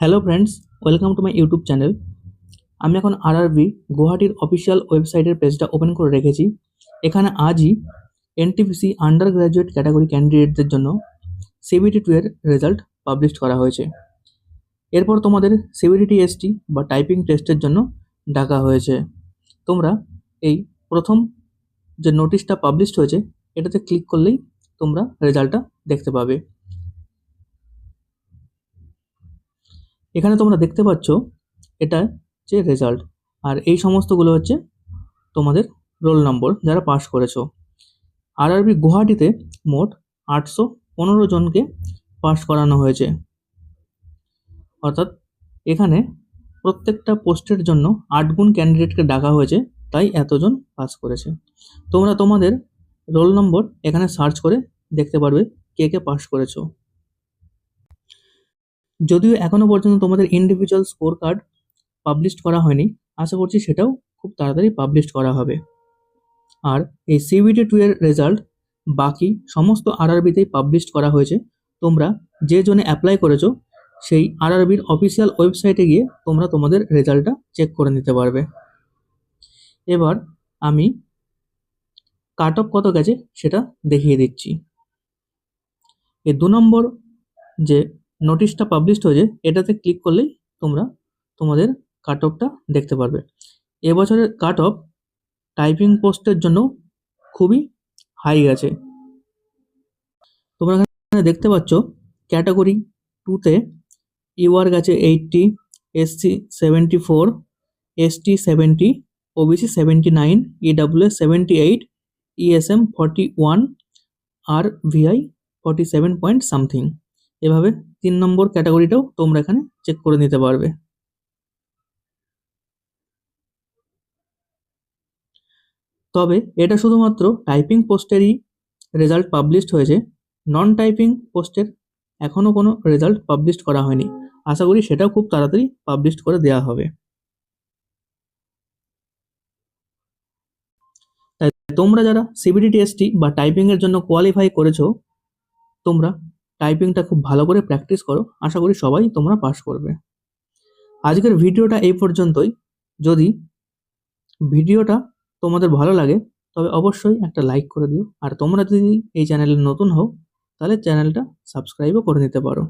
Hello friends welcome to my YouTube channel আমি এখন RRB গুয়াহাটির অফিসিয়াল ওয়েবসাইটের পেজটা ওপেন করে রেখেছি। এখানে আজই এনটিপিসি আন্ডার গ্র্যাজুয়েট ক্যাটাগরি ক্যান্ডিডেটদের জন্য সিবিটি টু এর রেজাল্ট পাবলিশ করা হয়েছে। এরপর তোমাদের সিবিটি এসটি বা টাইপিং টেস্টের জন্য ডাকা হয়েছে। তোমরা এই প্রথম যে নোটিশটা পাবলিশড হয়েছে, এটাতে ক্লিক করলেই তোমরা রেজাল্টটা দেখতে পাবে। এখানে তোমরা দেখতে পাচ্ছ এটা যে রেজাল্ট আর এই সমস্তগুলো হচ্ছে তোমাদের রোল নম্বর যারা পাস করেছ। আরআরবি গুয়াহাটিতে মোট আটশো পনেরো জনকে পাস করানো হয়েছে। অর্থাৎ এখানে প্রত্যেকটা পোস্টের জন্য আট গুণ ক্যান্ডিডেটকে ডাকা হয়েছে, তাই এতজন পাস করেছে। তোমরা তোমাদের রোল নম্বর এখানে সার্চ করে দেখতে পারবে কে কে পাস করেছ। যদিও এখনও পর্যন্ত তোমাদের ইন্ডিভিজুয়াল স্কোর কার্ড পাবলিশ করা হয়নি, আশা করছি সেটাও খুব তাড়াতাড়ি পাবলিশ করা হবে। আর এই সিবিটি টু এর রেজাল্ট বাকি সমস্ত আরআরবিতেই পাবলিশ করা হয়েছে। তোমরা যে জনে অ্যাপ্লাই করেছ, সেই আরআরবির অফিসিয়াল ওয়েবসাইটে গিয়ে তোমরা তোমাদের রেজাল্টটা চেক করে নিতে পারবে। এবার আমি কাট অফ কত গেছে সেটা দেখিয়ে দিচ্ছি। এই দু নম্বর যে নোটিশটা পাবলিশড হয়েছে এটাতে ক্লিক করলেই তোমরা তোমাদের কাট অফটা দেখতে পারবে। এবছরের কাট অফ টাইপিং পোস্টের জন্য খুবই হাই গেছে। তোমরা এখানে দেখতে পাচ্ছ ক্যাটাগরি টুতে ইউআর গেছে eighty SC seventy four ST seventy OBC seventy nine EWS seventy eight ESM forty one আর VI forty seven point something এভাবে তিন নম্বর ক্যাটাগরিটাও তোমরা এখানে চেক করে নিতে পারবে। তবে এটা শুধুমাত্র টাইপিং পোস্টেরই রেজাল্ট পাবলিশড হয়েছে। নন টাইপিং পোস্টের এখনও কোনো রেজাল্ট পাবলিশ করা হয়নি। আশা করি সেটাও খুব তাড়াতাড়ি পাবলিশড করে দেওয়া হবে। তাই তোমরা যারা সিবিডি টিএসটি বা টাইপিংয়ের জন্য কোয়ালিফাই করেছ, তোমরা টাইপিংটা খুব ভালো করে প্র্যাকটিস করো। আশা করি সবাই তোমরা পাস করবে। আজকের ভিডিওটা এই পর্যন্তই। যদি ভিডিওটা তোমাদের ভালো লাগে, তবে অবশ্যই একটা লাইক করে দিও। আর তোমরা যদি এই চ্যানেলে নতুন হও, তাহলে চ্যানেলটা সাবস্ক্রাইবও করে নিতে পারো।